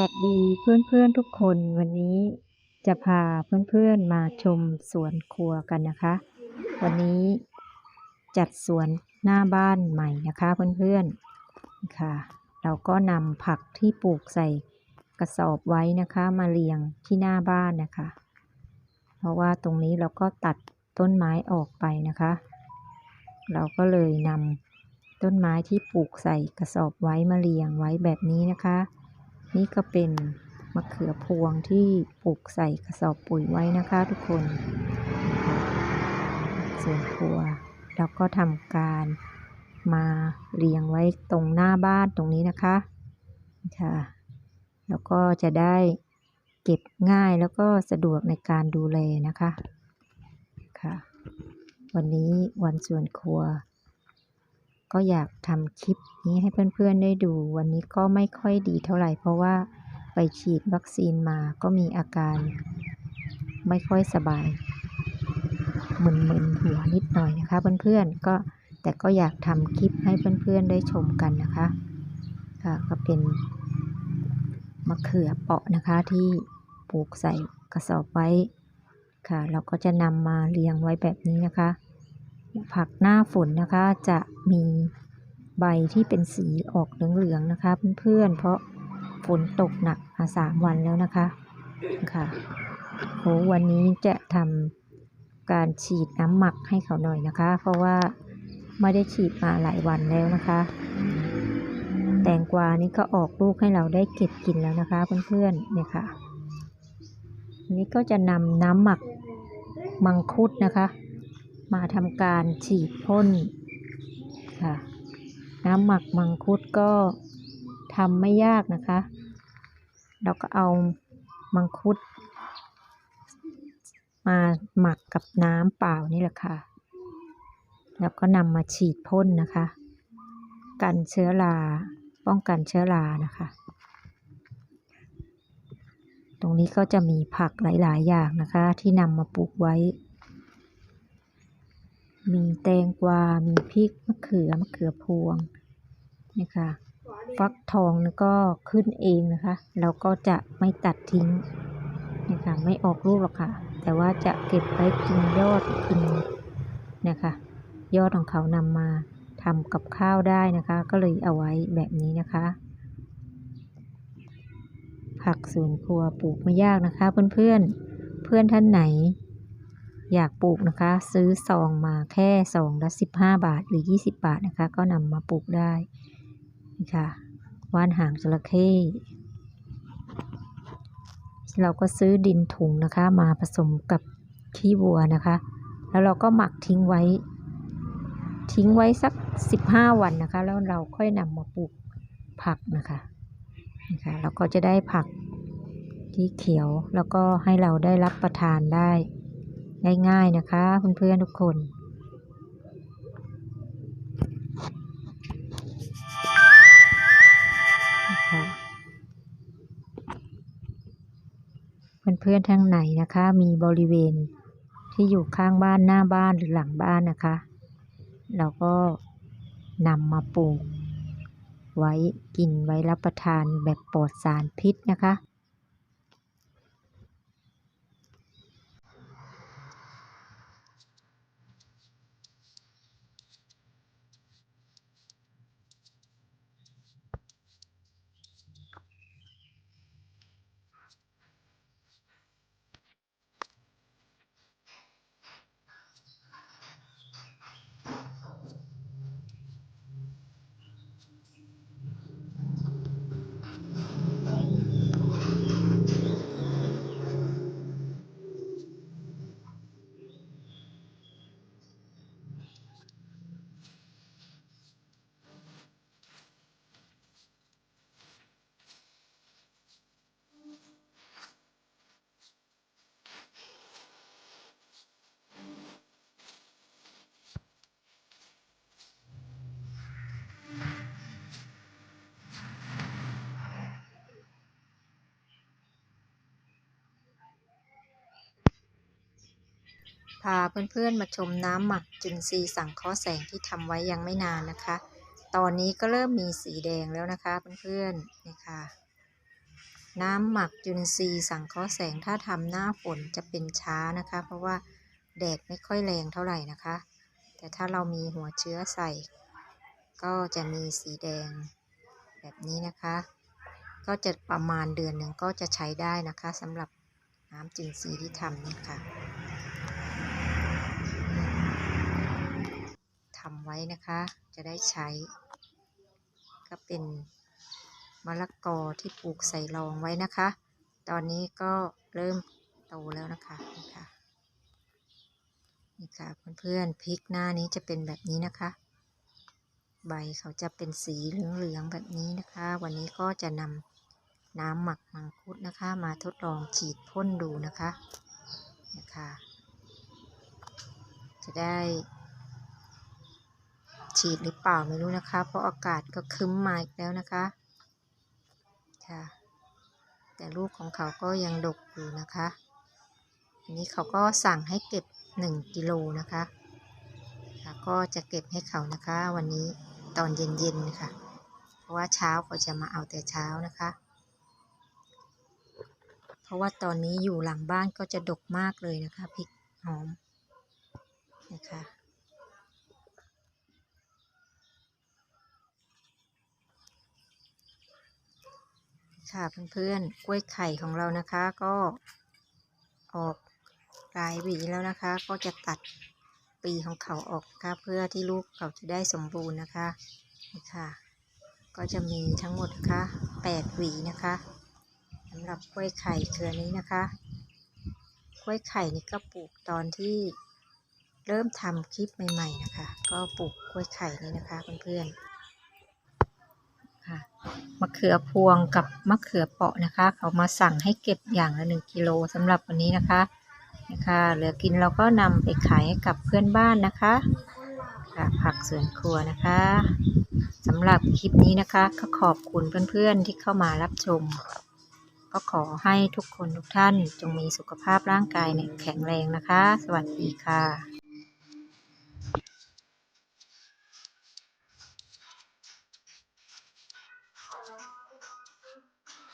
วัสดีเพื่อนๆทุกคนวันนี้จะพาเพื่อนๆมาชมสวนครัวกันนะคะ วันนี้จัดสวนหน้าบ้านใหม่นะคะเพื่อนๆค่ะ เราก็นำผักที่ปลูกใส่กระสอบไว้นะคะมาเรียงที่หน้าบ้านนะคะ เพราะว่าตรงนี้เราก็ตัดต้นไม้ออกไปนะคะ เราก็เลยนำต้นไม้ที่ปลูกใส่กระสอบไว้มาเรียงไว้แบบนี้นะคะ นี่ก็เป็นมะเขือพวงที่ปลูกใส่กระสอบปุ๋ยไว้นะคะทุกคนส่วนครัวเราก็ทำการมาเรียงไว้ตรงหน้าบ้านตรงนี้นะคะค่ะแล้วก็จะได้เก็บง่ายแล้วก็สะดวกในการดูแลนะคะค่ะ วันนี้วันส่วนครัว ก็อยากทำคลิปนี้ให้เพื่อนๆได้ดู วันนี้ก็ไม่ค่อยดีเท่าไหร่ เพราะว่าไปฉีดวัคซีนมาก็มีอาการ ไม่ค่อยสบายมึนๆหัวนิดหน่อยนะคะ เพื่อนๆก็แต่ก็อยากทำคลิปให้เพื่อนๆได้ชมกันนะคะค่ะก็เป็นมะเขือเปาะนะคะที่ปลูกใส่กระสอบไว้ค่ะ เราก็จะนำมาเรียงไว้แบบนี้นะคะ ผักหน้าฝนนะคะจะมีใบที่เป็นสีออกเหลืองๆนะคะเพื่อนๆ เพราะฝนตกหนักมาสามวันแล้วนะคะค่ะโหวันนี้จะทำการฉีดน้ำหมักให้เขาหน่อยนะคะ เพราะว่าไม่ได้ฉีดมาหลายวันแล้วนะคะ แตงกวานี่ก็ออกลูกให้เราได้เก็บกินแล้วนะคะเพื่อนๆเนี่ยค่ะอันนี้ก็จะนำน้ำหมักมังคุดนะคะ มาทำการฉีดพ่นค่ะ น้ำหมักมังคุดก็ทำไม่ยากนะคะ เราก็เอามังคุด มาหมักกับน้ำเปล่านี่แหละค่ะ แล้วก็นำมาฉีดพ่นนะคะ กันเชื้อราป้องกันเชื้อรานะคะ ตรงนี้ก็จะมีผักหลาย ๆ อย่างนะคะ ที่นำมาปลูกไว้ มีแตงกวา มีพริกมะเขือมะเขือพวงนี่ค่ะ ฟักทองก็ขึ้นเองนะคะ เราก็จะไม่ตัดทิ้งนี่ค่ะไม่ออกลูกหรอกค่ะ แต่ว่าจะเก็บไว้กินยอดกินนะคะยอดของเขานำมาทำกับข้าวได้นะคะ ก็เลยเอาไว้แบบนี้นะคะ ผักสวนครัวปลูกไม่ยากนะคะ เพื่อนๆเพื่อนท่านไหน อยากปลูกนะคะ ซื้อซองมาแค่ซองละสิบห้าบาทหรือยี่สิบบาทนะคะ ก็นำมาปลูกได้นี่ค่ะว่านหางจระเข้เราก็ซื้อดินถุงนะคะ มาผสมกับขี้วัวนะคะ แล้วเราก็หมักทิ้งไว้ ทิ้งไว้สักสิบห้าวันนะคะ แล้วเราค่อยนำมาปลูกผักนะคะนะคะเราก็จะได้ผักที่เขียวแล้วก็ให้เราได้รับประทานได้ ง่ายๆนะคะเพื่อนๆทุกคนเพื่อนๆทางไหนนะคะ มีบริเวณที่อยู่ข้างบ้านหน้าบ้านหรือหลังบ้านนะคะ เราก็นำมาปลูก ไว้กินไว้รับประทานแบบปลอดสารพิษนะคะ พาเพื่อนๆมาชมน้ำหมักจุนซีย์สังเคราะห์แสงที่ทำไว้ยังไม่นานนะคะ ตอนนี้ก็เริ่มมีสีแดงแล้วนะคะเพื่อนๆนี่ค่ะ น้ำหมักจุลินทรีย์สังเคราะห์แสงถ้าทำหน้าฝนจะเป็นช้านะคะ เพราะว่าแดดไม่ค่อยแรงเท่าไหร่นะคะ แต่ถ้าเรามีหัวเชื้อใส่ ก็จะมีสีแดงแบบนี้นะคะ ก็จะประมาณเดือนหนึ่งก็จะใช้ได้นะคะสำหรับน้ำจุลินทรีย์ที่ทำเนี่ยค่ะ ทำไว้นะคะ จะได้ใช้ ก็เป็นมะละกอที่ปลูกใส่รองไว้นะคะ ตอนนี้ก็เริ่มโตแล้วนะคะนี่ค่ะนี่ค่ะเพื่อนๆพริกหน้านี้จะเป็นแบบนี้นะคะ ใบเขาจะเป็นสีเหลืองๆแบบนี้นะคะ วันนี้ก็จะนำน้ำหมักมังคุดนะคะ มาทดลองฉีดพ่นดูนะคะนะคะจะได้ ฉีดหรือเปล่าไม่รู้นะคะ เพราะอากาศก็คึ้มมาอีกแล้วนะคะค่ะแต่ลูกของเขาก็ยังดกอยู่นะคะอันนี้เขาก็สั่งให้เก็บหนึ่งกิโลนะคะค่ะก็จะเก็บให้เขานะคะ วันนี้ตอนเย็นๆค่ะ เพราะว่าเช้าเขาจะมาเอาแต่เช้านะคะ เพราะว่าตอนนี้อยู่หลังบ้านก็จะดกมากเลยนะคะพริกหอมนะคะ ค่ะเพื่อนๆกล้วยไข่ของเรานะคะก็ออกลายหวีแล้วนะคะ ก็จะตัดปีของเขาออกนะคะเพื่อที่ลูกเขาจะได้สมบูรณ์นะคะนี่ค่ะ ก็จะมีทั้งหมดนะคะแปดหวีนะคะสำหรับกล้วยไข่เครือนี้นะคะกล้วยไข่นี่ก็ปลูกตอนที่เริ่มทำคลิปใหม่ ๆนะคะ ก็ปลูกกล้วยไข่นี่นะคะเพื่อนๆ ค่ะมะเขือพวงกับมะเขือเปาะนะคะ เขามาสั่งให้เก็บอย่างละหนึ่งกิโลสำหรับวันนี้นะคะนะคะเหลือกินเราก็นำไปขายให้กับเพื่อนบ้านนะคะค่ะผักสวนครัวนะคะสำหรับคลิปนี้นะคะ ก็ขอบคุณเพื่อนๆที่เข้ามารับชม ก็ขอให้ทุกคนทุกท่านจงมีสุขภาพร่างกายเนี่ยแข็งแรงนะคะ สวัสดีค่ะ